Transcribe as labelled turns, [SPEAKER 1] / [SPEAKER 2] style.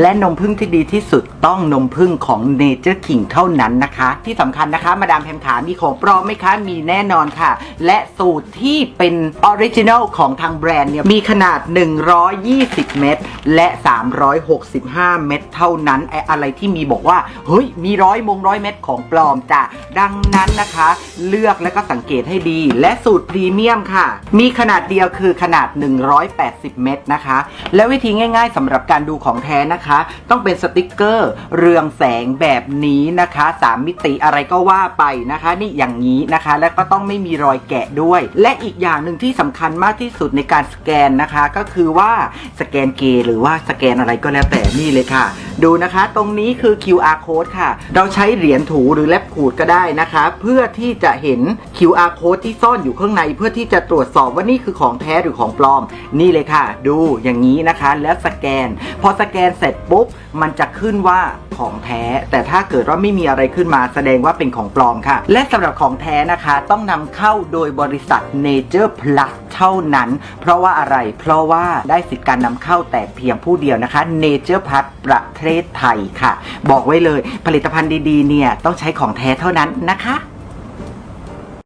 [SPEAKER 1] และนมผึ้งที่ดีที่สุดต้องนมผึ้งของ Nature King เท่านั้นนะคะ ที่สำคัญนะคะ มาดามแพมขามีของปลอมไหมคะ มีแน่นอนค่ะ และสูตรที่เป็นออริจินัลของทางแบรนด์เนี่ย มีขนาด 120 เม็ดและ 365 เม็ดเท่านั้นไออะไรที่มีบอกว่า เฮ้ย มีร้อยมงร้อยเม็ดของปลอมจ้ะดังนั้นนะคะ เลือกและก็สังเกตให้ดี และสูตรพรีเมียมค่ะ มีขนาดเดียวคือขนาด 180 เม็ดนะคะ และวิธีง่าย ๆสำหรับการดูของแท้นะคะ ต้องเป็นสติกเกอร์เรืองแสงแบบนี้นะคะ 3 มิติอะไรก็ว่าไปนะคะ นี่อย่างนี้นะคะ และก็ต้องไม่มีรอยแกะด้วย และอีกอย่างหนึ่งที่สำคัญมากที่สุดในการสแกนนะคะ ก็คือว่าสแกนเกหรือว่าสแกนอะไรก็แล้วแต่นี่เลยค่ะดูนะคะ ตรงนี้คือ QR code ค่ะ เราใช้เหรียญถูหรือแลบขูดก็ได้นะคะ เพื่อที่จะเห็น QR code ที่ซ่อนอยู่ข้างใน เพื่อที่จะตรวจสอบว่านี่คือของแท้หรือของปลอม นี่เลยค่ะ ดูอย่างนี้นะคะ แล้วสแกน พอสแกนเสร็จปุ๊บมันจะขึ้นว่าของแท้ แต่ถ้าเกิดว่าไม่มีอะไรขึ้นมาแสดงว่าเป็นของปลอมค่ะ และสำหรับของแท้นะคะ ต้องนำเข้าโดยบริษัท Nature Plus เท่านั้น เพราะว่าอะไร เพราะว่าได้สิทธิการนำเข้าแต่เพียงผู้เดียวนะคะ Nature Plus ประเทศไทยค่ะ บอกไว้เลยผลิตภัณฑ์ดีๆเนี่ยต้องใช้ของแท้เท่านั้นนะคะ